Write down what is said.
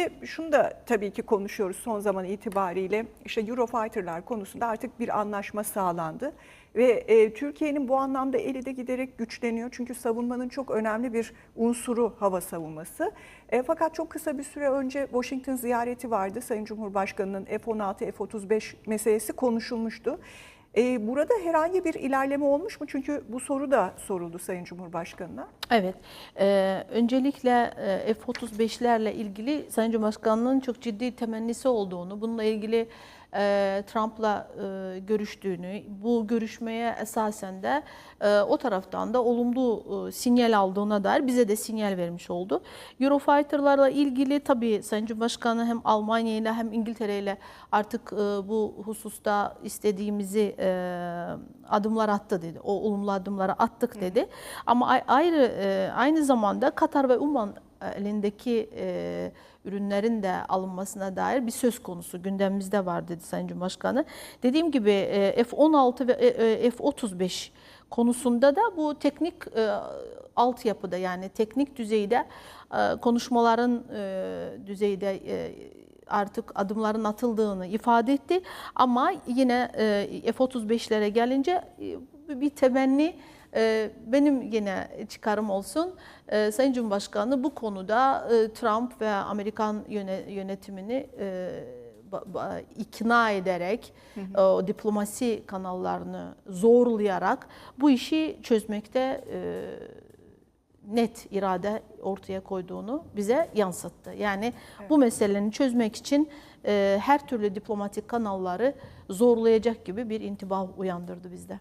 Şimdi şunu da tabii ki konuşuyoruz son zaman itibariyle. İşte Eurofighter'lar konusunda artık bir anlaşma sağlandı. Ve e, Türkiye'nin bu anlamda eli de giderek güçleniyor. Çünkü savunmanın çok önemli bir unsuru hava savunması. E, fakat çok kısa bir süre önce Washington ziyareti vardı. Sayın Cumhurbaşkanı'nın F-16, F-35 meselesi konuşulmuştu. E, burada herhangi bir ilerleme olmuş mu? Çünkü bu soru da soruldu Sayın Cumhurbaşkanı'na. Evet. Ee, öncelikle e, F-35'lerle ilgili Sayın Cumhurbaşkanı'nın çok ciddi temennisi olduğunu, bununla ilgili e, Trump'la e, görüştüğünü, bu görüşmeye esasen de e, o taraftan da olumlu e, sinyal aldığına dair bize de sinyal vermiş oldu. Eurofighter'larla ilgili tabii Sayın Cumhurbaşkanı hem Almanya ile hem İngiltere ile artık e, bu hususta istediğimizi e, adımlar attı dedi. O olumlu adımları attık dedi. Ama ay- ayrı e, aynı zamanda Katar ve Umman elindeki e, ürünlerin de alınmasına dair bir söz konusu gündemimizde var dedi Sayın Cumhurbaşkanı. Dediğim gibi e, F-16 ve e, e, F-35 konusunda da bu teknik e, altyapıda yani teknik düzeyde e, konuşmaların e, düzeyde e, artık adımların atıldığını ifade etti. Ama yine e, F-35'lere gelince e, bir temenni benim yine çıkarım olsun. E, Sayın Cumhurbaşkanı bu konuda e, Trump ve Amerikan yöne- yönetimini e, ikna ederek, o diplomasi kanallarını zorlayarak bu işi çözmekte e, net irade ortaya koyduğunu bize yansıttı. Yani bu meselenin çözmek için e, her türlü diplomatik kanalları zorlayacak gibi bir intibah uyandırdı bizde.